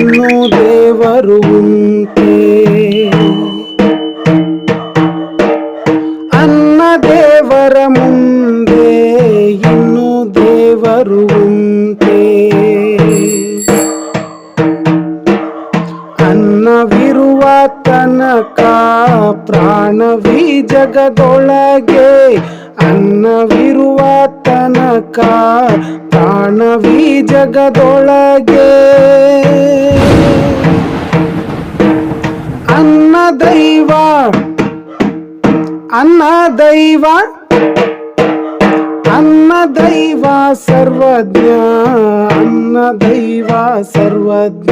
ಇನ್ನು ದೇವರು ಉಂಟೆ ಅನ್ನ ದೇವರ ಮುಂದೆ ಇನ್ನು ದೇವರು ಉಂಟೆ ಅನ್ನವಿರುವ ತನಕ ಪ್ರಾಣವಿ ಜಗದೊಳಗೆ ಅನ್ನವಿರುವ ತನಕ ಪ್ರಾಣವಿ ಜಗದೊಳಗೆ దైవ అన్న దైవ అన్న దైవ సర్వజ్ఞ అన్న దైవ సర్వజ్ఞ.